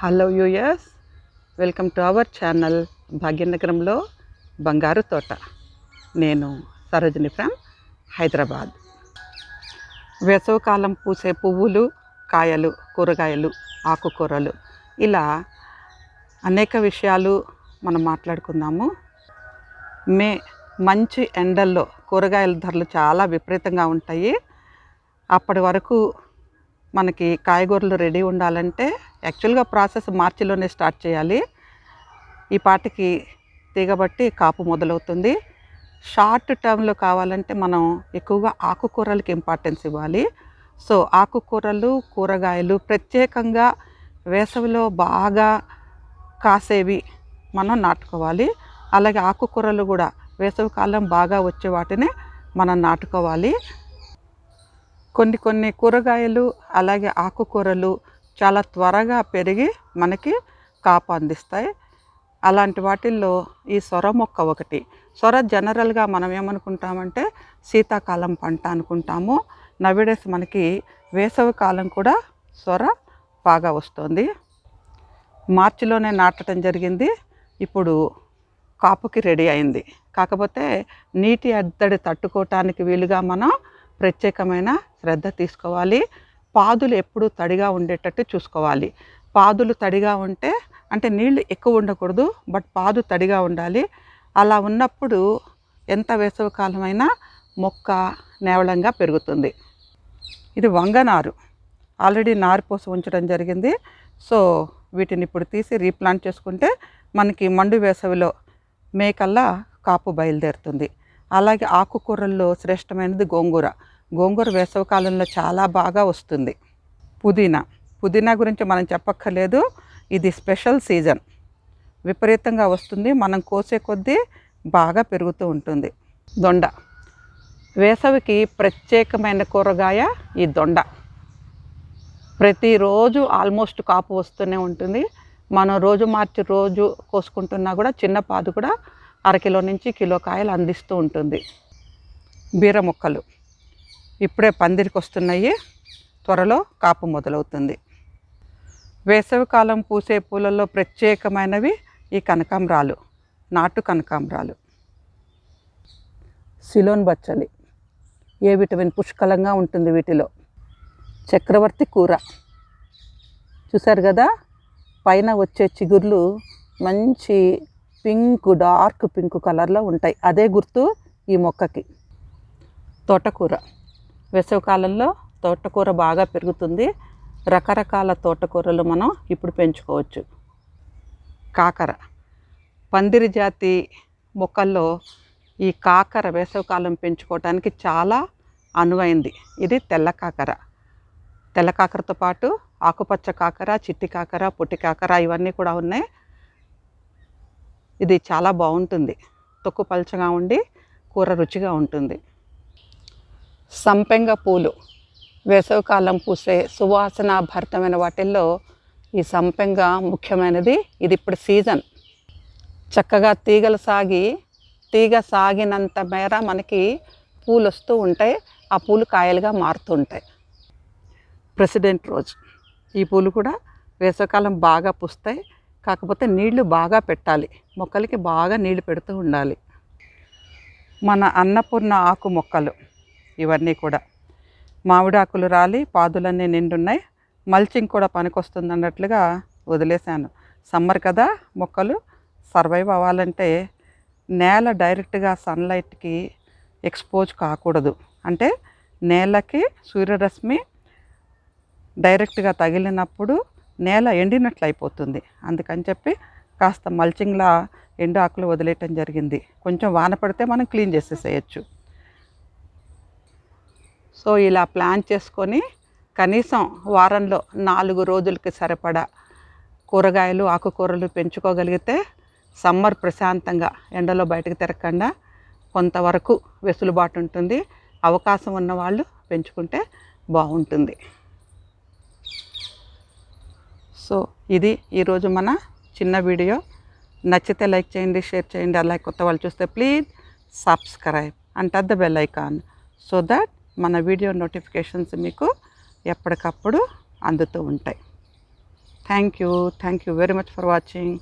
Hello viewers welcome to our channel భాగ్యనగరంలో బంగారు తోట. నేను సరోజిని ఫ్రమ్ హైదరాబాద్. వేసవికాలం పూసే పువ్వులు కాయలు కూరగాయలు ఆకుకూరలు ఇలా అనేక విషయాలు మనం మాట్లాడుకుందాము. మే మంచి ఎండల్లో కూరగాయల ధరలు చాలా విపరీతంగా ఉంటాయి. అప్పటి వరకు మనకి కాయగూరలు రెడీ ఉండాలంటే యాక్చువల్గా ప్రాసెస్ మార్చిలోనే స్టార్ట్ చేయాలి. ఈ పాటికి తీగబట్టి కాపు మొదలవుతుంది. షార్ట్ టర్మ్లో కావాలంటే మనం ఎక్కువగా ఆకుకూరలకి ఇంపార్టెన్స్ ఇవ్వాలి. సో ఆకుకూరలు కూరగాయలు ప్రత్యేకంగా వేసవిలో బాగా కాసేవి మనం నాటుకోవాలి. అలాగే ఆకుకూరలు కూడా వేసవి కాలం బాగా వచ్చే వాటిని మనం నాటుకోవాలి. కొన్ని కొన్ని కూరగాయలు అలాగే ఆకుకూరలు చాలా త్వరగా పెరిగి మనకి కాపు అందిస్తాయి. అలాంటి వాటిల్లో ఈ సొర మొక్క ఒకటి. సొర జనరల్గా మనం ఏమనుకుంటామంటే శీతాకాలం పంట అనుకుంటాము. నవిడేస్ మనకి వేసవి కాలం కూడా సొర బాగా వస్తుంది. మార్చిలోనే నాటడం జరిగింది. ఇప్పుడు కాపుకి రెడీ అయింది. కాకపోతే నీటి అద్దడి తట్టుకోవటానికి వీలుగా మనం ప్రత్యేకమైన శ్రద్ధ తీసుకోవాలి. పాదులు ఎప్పుడూ తడిగా ఉండేటట్టు చూసుకోవాలి. పాదులు తడిగా ఉంటే అంటే నీళ్ళు ఎక్కువ ఉండకూడదు బట్ పాదు తడిగా ఉండాలి. అలా ఉన్నప్పుడు ఎంత వేసవి కాలమైనా మొక్క నేవళంగా పెరుగుతుంది. ఇది వంగనారు ఆల్రెడీ నారు పోసి ఉంచడం జరిగింది. సో వీటిని ఇప్పుడు తీసి రీప్లాంట్ చేసుకుంటే మనకి మండు వేసవిలో మేకల్లా కాపు బయలుదేరుతుంది. అలాగే ఆకుకూరల్లో శ్రేష్టమైనది గోంగూర. గోంగూర వేసవకాలంలో చాలా బాగా వస్తుంది. పుదీనా. పుదీనా గురించి మనం చెప్పక్కర్లేదు. ఇది స్పెషల్ సీజన్. విపరీతంగా వస్తుంది. మనం కోసే కొద్దీ బాగా పెరుగుతూ ఉంటుంది. దొండ. వేసవికి ప్రత్యేకమైన కూరగాయ ఈ దొండ. ప్రతిరోజు ఆల్మోస్ట్ కాపు వస్తూనే ఉంటుంది. మనం రోజు మార్చి రోజు కోసుకుంటున్నా కూడా చిన్న పాదు కూడా అరకిలో నుంచి కిలో కాయలు అందిస్తూ ఉంటుంది. బీర మొక్కలు. ఇప్పుడే పందిరికి వస్తున్నాయి త్వరలో కాపు మొదలవుతుంది. వేసవికాలం పూసే పూలలో ప్రత్యేకమైనవి ఈ కనకాంబరాలు. నాటు కనకాంబరాలు. సిలోన్ బచ్చలి. ఏ విటమిన్ పుష్కలంగా ఉంటుంది వీటిలో? చక్రవర్తి కూర. చూసారు కదా? పైన వచ్చే చిగుర్లు మంచి పింక్ డార్క్ పింక్ కలర్లో ఉంటాయి. అదే గుర్తు ఈ మొక్కకి. తోటకూర. వేసవికాలంలో తోటకూర బాగా పెరుగుతుంది. రకరకాల తోటకూరలు మనం ఇప్పుడు పెంచుకోవచ్చు. కాకర. పందిరి జాతి మొక్కల్లో ఈ కాకర వేసవికాలం పెంచుకోవడానికి చాలా అనువైంది. ఇది తెల్ల కాకర. తెల్ల కాకరతో పాటు ఆకుపచ్చ కాకర చిట్టి కాకర పొట్టి కాకర ఇవన్నీ కూడా ఉన్నాయి. ఇది చాలా బాగుంటుంది. తొక్కు పల్చగా ఉండి కూర రుచిగా ఉంటుంది. సంపెంగ పూలు వేసవికాలం పూసే సువాసన భరితమైన వాటిల్లో ఈ సంపెంగ ముఖ్యమైనది. ఇది ఇప్పుడు సీజన్. చక్కగా తీగలు సాగి తీగ సాగినంత మేర మనకి పూలు వస్తూ ఉంటాయి. ఆ పూలు కాయలుగా మారుతూ ఉంటాయి. President rose. ఈ పూలు కూడా వేసవికాలం బాగా పూస్తాయి. కాకపోతే నీళ్ళు బాగా పెట్టాలి. మొక్కలకి బాగా నీళ్ళు పెడుతూ ఉండాలి. మన అన్నపూర్ణ ఆకు మొక్కలు. ఇవన్నీ కూడా. మామిడి ఆకులు రాలి పాదులన్నీ నిండున్నాయి. మల్చింగ్ కూడా పనికొస్తుంది అన్నట్లుగా వదిలేశాను. సమ్మర్ కదా మొక్కలు సర్వైవ్ అవ్వాలంటే నేల డైరెక్ట్గా సన్లైట్కి ఎక్స్పోజ్ కాకూడదు. అంటే నేలకి సూర్యరశ్మి డైరెక్ట్గా తగిలినప్పుడు నేల ఎండినట్లు అయిపోతుంది అందుకని చెప్పి కాస్త మల్చింగ్లా ఎండు ఆకులు వదిలేయటం జరిగింది. కొంచెం వాన పడితే మనం క్లీన్ చేసేసేయచ్చు. సో ఇలా ప్లాన్ చేసుకొని కనీసం వారంలో నాలుగు రోజులకి సరిపడా కూరగాయలు ఆకుకూరలు పెంచుకోగలిగితే సమ్మర్ ప్రశాంతంగా ఎండలో బయటకు తిరగకుండా కొంతవరకు వెసులుబాటు ఉంటుంది. అవకాశం ఉన్న వాళ్ళు పెంచుకుంటే బాగుంటుంది. సో ఇది ఈరోజు మన చిన్న వీడియో. నచ్చితే లైక్ చేయండి షేర్ చేయండి. అలాగే కొత్త వాళ్ళు చూస్తే please subscribe and touch the bell icon so that మన వీడియో నోటిఫికేషన్స్ మీకు ఎప్పటికప్పుడు అందుతూ ఉంటాయి. Thank you thank you very much for watching